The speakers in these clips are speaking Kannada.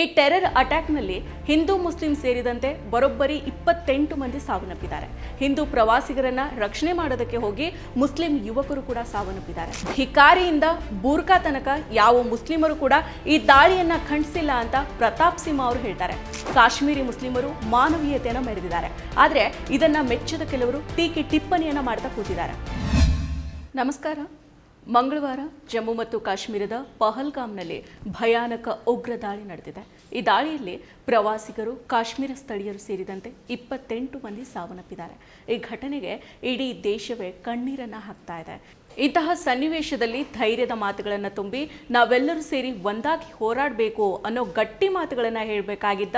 ಈ ಟೆರರ್ ಅಟ್ಯಾಕ್ನಲ್ಲಿ ಹಿಂದೂ ಮುಸ್ಲಿಂ ಸೇರಿದಂತೆ ಬರೋಬ್ಬರಿ ಇಪ್ಪತ್ತೆಂಟು ಮಂದಿ ಸಾವನ್ನಪ್ಪಿದ್ದಾರೆ. ಹಿಂದೂ ಪ್ರವಾಸಿಗರನ್ನ ರಕ್ಷಣೆ ಮಾಡೋದಕ್ಕೆ ಹೋಗಿ ಮುಸ್ಲಿಂ ಯುವಕರು ಕೂಡ ಸಾವನ್ನಪ್ಪಿದ್ದಾರೆ. ಹಿಕಾರಿಯಿಂದ ಬೂರ್ಕಾ ತನಕ ಯಾವ ಮುಸ್ಲಿಮರು ಕೂಡ ಈ ದಾಳಿಯನ್ನ ಖಂಡಿಸಿಲ್ಲ ಅಂತ ಪ್ರತಾಪ್ ಸಿಂಹ ಅವರು ಹೇಳ್ತಾರೆ. ಕಾಶ್ಮೀರಿ ಮುಸ್ಲಿಮರು ಮಾನವೀಯತೆಯನ್ನು ಮೆರೆದಿದ್ದಾರೆ. ಆದರೆ ಇದನ್ನ ಮೆಚ್ಚದ ಕೆಲವರು ಟೀಕೆ ಟಿಪ್ಪಣಿಯನ್ನ ಮಾಡ್ತಾ ಕೂತಿದ್ದಾರೆ. ನಮಸ್ಕಾರ. ಮಂಗಳವಾರ ಜಮ್ಮು ಮತ್ತು ಕಾಶ್ಮೀರದ ಪಹಲ್ಗಾಮ್ನಲ್ಲಿ ಭಯಾನಕ ಉಗ್ರ ದಾಳಿ ನಡೆದಿದೆ. ಈ ದಾಳಿಯಲ್ಲಿ ಪ್ರವಾಸಿಗರು, ಕಾಶ್ಮೀರ ಸ್ಥಳೀಯರು ಸೇರಿದಂತೆ ಇಪ್ಪತ್ತೆಂಟು ಮಂದಿ ಸಾವನ್ನಪ್ಪಿದ್ದಾರೆ. ಈ ಘಟನೆಗೆ ಇಡೀ ದೇಶವೇ ಕಣ್ಣೀರನ್ನು ಹಾಕ್ತಾ ಇದೆ. ಇಂತಹ ಸನ್ನಿವೇಶದಲ್ಲಿ ಧೈರ್ಯದ ಮಾತುಗಳನ್ನು ತುಂಬಿ ನಾವೆಲ್ಲರೂ ಸೇರಿ ಒಂದಾಗಿ ಹೋರಾಡಬೇಕು ಅನ್ನೋ ಗಟ್ಟಿ ಮಾತುಗಳನ್ನು ಹೇಳಬೇಕಾಗಿದ್ದ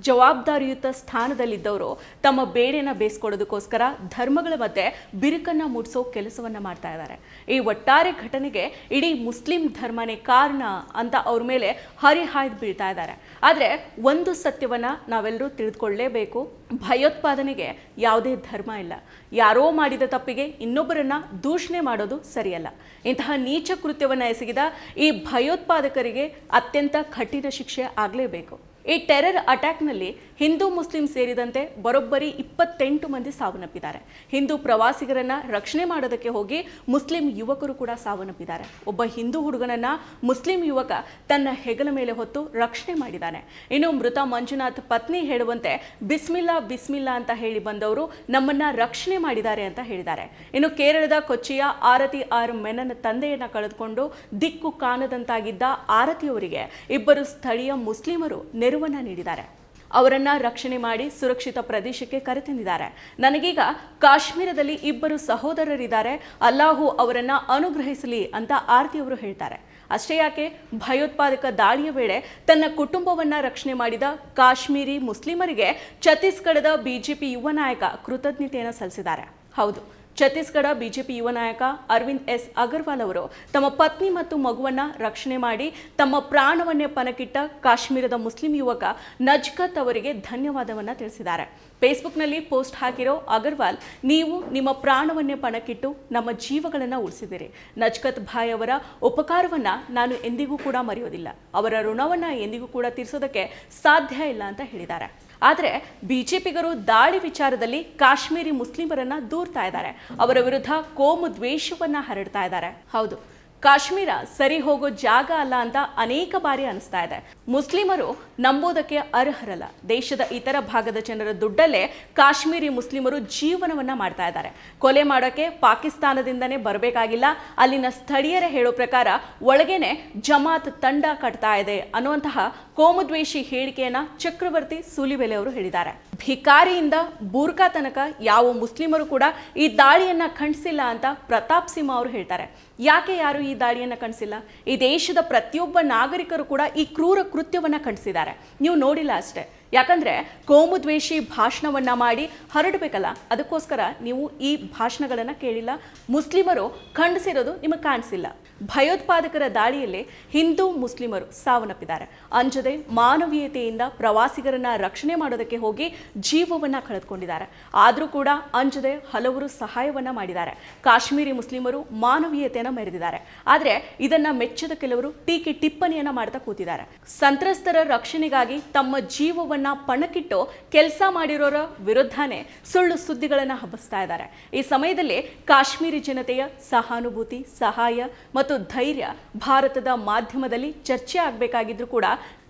ಜವಾಬ್ದಾರಿಯುತ ಸ್ಥಾನದಲ್ಲಿದ್ದವರು ತಮ್ಮ ಬೇಡೇನ ಬೇಸ್ಕೊಳೋದಕ್ಕೋಸ್ಕರ ಧರ್ಮಗಳ ಮಧ್ಯೆ ಬಿರುಕನ್ನ ಮೂಡಿಸೋ ಕೆಲಸವನ್ನ ಮಾಡ್ತಾ ಇದ್ದಾರೆ. ಈ ಒಟ್ಟಾರೆ ಘಟನೆಗೆ ಇಡೀ ಮುಸ್ಲಿಂ ಧರ್ಮನೇ ಕಾರಣ ಅಂತ ಅವ್ರ ಮೇಲೆ ಹರಿಹಾಯ್ದು ಬೀಳ್ತಾ ಇದ್ದಾರೆ. ಆದರೆ ಒಂದು ಸತ್ಯವನ್ನು ನಾವೆಲ್ಲರೂ ತಿಳಿದುಕೊಳ್ಳೇಬೇಕು. ಭಯೋತ್ಪಾದನೆಗೆ ಯಾವುದೇ ಧರ್ಮ ಇಲ್ಲ. ಯಾರೋ ಮಾಡಿದ ತಪ್ಪಿಗೆ ಇನ್ನೊಬ್ಬರನ್ನ ದೂಷಣೆ ಮಾಡೋದು ಸರಿಯಲ್ಲ. ಇಂತಹ ನೀಚ ಕೃತ್ಯವನ್ನು ಎಸಗಿದ ಈ ಭಯೋತ್ಪಾದಕರಿಗೆ ಅತ್ಯಂತ ಕಠಿಣ ಶಿಕ್ಷೆ ಆಗಲೇಬೇಕು. ಈ ಟೆರರ್ ಅಟ್ಯಾಕ್ನಲ್ಲಿ ಹಿಂದೂ ಮುಸ್ಲಿಂ ಸೇರಿದಂತೆ ಬರೋಬ್ಬರಿ ಇಪ್ಪತ್ತೆಂಟು ಮಂದಿ ಸಾವನ್ನಪ್ಪಿದ್ದಾರೆ. ಹಿಂದೂ ಪ್ರವಾಸಿಗರನ್ನ ರಕ್ಷಣೆ ಮಾಡೋದಕ್ಕೆ ಹೋಗಿ ಮುಸ್ಲಿಂ ಯುವಕರು ಕೂಡ ಸಾವನ್ನಪ್ಪಿದ್ದಾರೆ. ಒಬ್ಬ ಹಿಂದೂ ಹುಡುಗನನ್ನ ಮುಸ್ಲಿಂ ಯುವಕ ತನ್ನ ಹೆಗಲ ಮೇಲೆ ಹೊತ್ತು ರಕ್ಷಣೆ ಮಾಡಿದ್ದಾನೆ. ಇನ್ನು ಮೃತ ಮಂಜುನಾಥ್ ಪತ್ನಿ ಹೇಳುವಂತೆ, ಬಿಸ್ಮಿಲ್ಲಾ ಬಿಸ್ಮಿಲ್ಲಾ ಅಂತ ಹೇಳಿ ಬಂದವರು ನಮ್ಮನ್ನ ರಕ್ಷಣೆ ಮಾಡಿದ್ದಾರೆ ಅಂತ ಹೇಳಿದ್ದಾರೆ. ಇನ್ನು ಕೇರಳದ ಕೊಚ್ಚಿಯ ಆರತಿ ಆರ್ ಮೆನನ್ ತಂದೆಯನ್ನ ಕಳೆದುಕೊಂಡು ದಿಕ್ಕು ಕಾಣದಂತಾಗಿದ್ದ ಆರತಿಯವರಿಗೆ ಇಬ್ಬರು ಸ್ಥಳೀಯ ಮುಸ್ಲಿಮರು ನೆರವನ್ನ ನೀಡಿದ್ದಾರೆ. ಅವರನ್ನ ರಕ್ಷಣೆ ಮಾಡಿ ಸುರಕ್ಷಿತ ಪ್ರದೇಶಕ್ಕೆ ಕರೆತಂದಿದ್ದಾರೆ. ನನಗೀಗ ಕಾಶ್ಮೀರದಲ್ಲಿ ಇಬ್ಬರು ಸಹೋದರರಿದ್ದಾರೆ. ಅಲ್ಲಾಹು ಅವರನ್ನ ಅನುಗ್ರಹಿಸಲಿ ಅಂತ ಆರತಿಯವರು ಹೇಳ್ತಾರೆ. ಅಷ್ಟೇ ಯಾಕೆ, ಭಯೋತ್ಪಾದಕ ದಾಳಿಯ ವೇಳೆ ತನ್ನ ಕುಟುಂಬವನ್ನ ರಕ್ಷಣೆ ಮಾಡಿದ ಕಾಶ್ಮೀರಿ ಮುಸ್ಲಿಮರಿಗೆ ಛತ್ತೀಸ್ಗಢದ ಬಿಜೆಪಿ ಯುವ ನಾಯಕ ಕೃತಜ್ಞತೆಯನ್ನು ಸಲ್ಲಿಸಿದ್ದಾರೆ. ಹೌದು ಛತ್ತೀಸ್ಗಢ ಬಿಜೆಪಿ ಯುವ ನಾಯಕ ಅರವಿಂದ್ ಎಸ್ ಅಗರ್ವಾಲ್ ಅವರು ತಮ್ಮ ಪತ್ನಿ ಮತ್ತು ಮಗುವನ್ನ ರಕ್ಷಣೆ ಮಾಡಿ ತಮ್ಮ ಪ್ರಾಣವನ್ನೇ ಪಣಕ್ಕಿಟ್ಟ ಕಾಶ್ಮೀರದ ಮುಸ್ಲಿಂ ಯುವಕ ನಜ್ಕತ್ ಅವರಿಗೆ ಧನ್ಯವಾದವನ್ನ ತಿಳಿಸಿದ್ದಾರೆ. ಫೇಸ್ಬುಕ್ನಲ್ಲಿ ಪೋಸ್ಟ್ ಹಾಕಿರೋ ಅಗರ್ವಾಲ್, ನೀವು ನಿಮ್ಮ ಪ್ರಾಣವನ್ನೇ ಪಣಕ್ಕಿಟ್ಟು ನಮ್ಮ ಜೀವಗಳನ್ನು ಉಳಿಸಿದಿರಿ ನಜ್ಕತ್ ಭಾಯ್ ಅವರ ಉಪಕಾರವನ್ನು ನಾನು ಎಂದಿಗೂ ಕೂಡ ಮರೆಯೋದಿಲ್ಲ. ಅವರ ಋಣವನ್ನು ಎಂದಿಗೂ ಕೂಡ ತೀರಿಸೋದಕ್ಕೆ ಸಾಧ್ಯ ಇಲ್ಲ ಅಂತ ಹೇಳಿದ್ದಾರೆ. ಆದರೆ ಬಿಜೆಪಿಗರು ದಾಳಿ ವಿಚಾರದಲ್ಲಿ ಕಾಶ್ಮೀರಿ ಮುಸ್ಲಿಮರನ್ನ ದೂರ್ತಾ ಇದ್ದಾರೆ. ಅವರ ವಿರುದ್ಧ ಕೋಮು ದ್ವೇಷವನ್ನ ಹರಡ್ತಾ ಇದ್ದಾರೆ. ಹೌದು. ಕಾಶ್ಮೀರ ಸರಿ ಹೋಗೋ ಜಾಗ ಅಲ್ಲ ಅಂತ ಅನೇಕ ಬಾರಿ ಅನಿಸ್ತಾ ಇದೆ. ಮುಸ್ಲಿಮರು ನಂಬೋದಕ್ಕೆ ಅರ್ಹರಲ್ಲ. ದೇಶದ ಇತರ ಭಾಗದ ಜನರ ದುಡ್ಡಲ್ಲೇ ಕಾಶ್ಮೀರಿ ಮುಸ್ಲಿಮರು ಜೀವನವನ್ನ ಮಾಡ್ತಾ ಇದ್ದಾರೆ. ಕೊಲೆ ಮಾಡೋಕೆ ಪಾಕಿಸ್ತಾನದಿಂದನೇ ಬರಬೇಕಾಗಿಲ್ಲ. ಅಲ್ಲಿನ ಸ್ಥಳೀಯರೇ ಹೇಳೋ ಪ್ರಕಾರ ಒಳಗೇನೆ ಜಮಾತ್ ತಂಡ ಕಟ್ತಾ ಇದೆ ಅನ್ನುವಂತಹ ಕೋಮುದ್ವೇಷಿ ಹೇಳಿಕೆಯನ್ನ ಚಕ್ರವರ್ತಿ ಸೂಲಿಬೆಲೆ ಅವರು ಹೇಳಿದ್ದಾರೆ. ಭಿಕಾರಿಯಿಂದ ಬೂರ್ಕಾ ತನಕ ಯಾವ ಮುಸ್ಲಿಮರು ಕೂಡ ಈ ದಾಳಿಯನ್ನ ಖಂಡಿಸಿಲ್ಲ ಅಂತ ಪ್ರತಾಪ್ ಸಿಂಹ ಅವರು ಹೇಳ್ತಾರೆ. ಯಾಕೆ ಯಾರು ದಾಳಿಯನ್ನ ಖಂಡಿಸಿಲ್ಲ ಈ ದೇಶದ ಪ್ರತಿಯೊಬ್ಬ ನಾಗರಿಕರು ಕೂಡ ಈ ಕ್ರೂರ ಕೃತ್ಯವನ್ನು ಖಂಡಿಸಿದ್ದಾರೆ ನೀವು ನೋಡಿಲ್ಲ ಅಷ್ಟೇ. ಯಾಕಂದ್ರೆ ಕೋಮುದ್ವೇಷಿ ಭಾಷಣವನ್ನ ಮಾಡಿ ಹರಡಬೇಕಲ್ಲ. ಅದಕ್ಕೋಸ್ಕರ ನೀವು ಈ ಭಾಷಣಗಳನ್ನ ಕೇಳಿಲ್ಲ. ಮುಸ್ಲಿಮರು ಖಂಡಿಸಿರೋದು ನಿಮಗೆ ಕಾಣಿಸಿಲ್ಲ. ಭಯೋತ್ಪಾದಕರ ದಾಳಿಯಲ್ಲಿ ಹಿಂದೂ ಮುಸ್ಲಿಮರು ಸಾವನ್ನಪ್ಪಿದ್ದಾರೆ. ಅಂಜದೆ ಮಾನವೀಯತೆಯಿಂದ ಪ್ರವಾಸಿಗರನ್ನ ರಕ್ಷಣೆ ಮಾಡೋದಕ್ಕೆ ಹೋಗಿ ಜೀವವನ್ನ ಕಳೆದುಕೊಂಡಿದ್ದಾರೆ. ಆದರೂ ಕೂಡ ಅಂಜದೆ ಹಲವರು ಸಹಾಯವನ್ನ ಮಾಡಿದ್ದಾರೆ. ಕಾಶ್ಮೀರಿ ಮುಸ್ಲಿಮರು ಮಾನವೀಯತೆಯನ್ನ ಮೆರೆದಿದ್ದಾರೆ. ಆದರೆ ಇದನ್ನ ಮೆಚ್ಚದ ಕೆಲವರು ಟೀಕೆ ಟಿಪ್ಪಣಿಯನ್ನ ಮಾಡ್ತಾ ಕೂತಿದ್ದಾರೆ. ಸಂತ್ರಸ್ತರ ರಕ್ಷಣೆಗಾಗಿ ತಮ್ಮ ಜೀವವನ್ನ ಪಣಕ್ಕಿಟ್ಟು ಕೆಲಸ ಮಾಡಿರೋರ ವಿರುದ್ಧನೇ ಸುಳ್ಳು ಸುದ್ದಿಗಳನ್ನ ಹಬ್ಬಿಸ್ತಾ ಇದ್ದಾರೆ. ಈ ಸಮಯದಲ್ಲಿ ಕಾಶ್ಮೀರಿ ಜನತೆಯ ಸಹಾನುಭೂತಿ, ಸಹಾಯ ಮತ್ತು ಧೈರ್ಯ ಭಾರತದ ಮಾಧ್ಯಮದಲ್ಲಿ ಚರ್ಚೆ ಆಗಬೇಕಾಗಿದ್ರು ಕೂಡ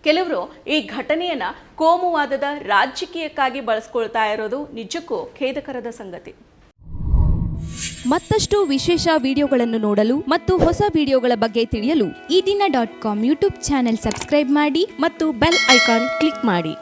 ಕೆಲವರು ಈ ಘಟನೆಯನ್ನು ಕೋಮುವಾದದ ರಾಜಕೀಯಕ್ಕಾಗಿ ಬಳಸ್ಕೊಳ್ತಾ ಇರೋದು ನಿಜಕ್ಕೂ ಖೇದಕರದ ಸಂಗತಿ. ಮತ್ತಷ್ಟು ವಿಶೇಷ ವಿಡಿಯೋಗಳನ್ನು ನೋಡಲು ಮತ್ತು ಹೊಸ ವಿಡಿಯೋಗಳ ಬಗ್ಗೆ ತಿಳಿಯಲು Eedina dot com YouTube channel subscribe ಮಾಡಿ ಮತ್ತು ಬೆಲ್ ಐಕಾನ್ ಕ್ಲಿಕ್ ಮಾಡಿ.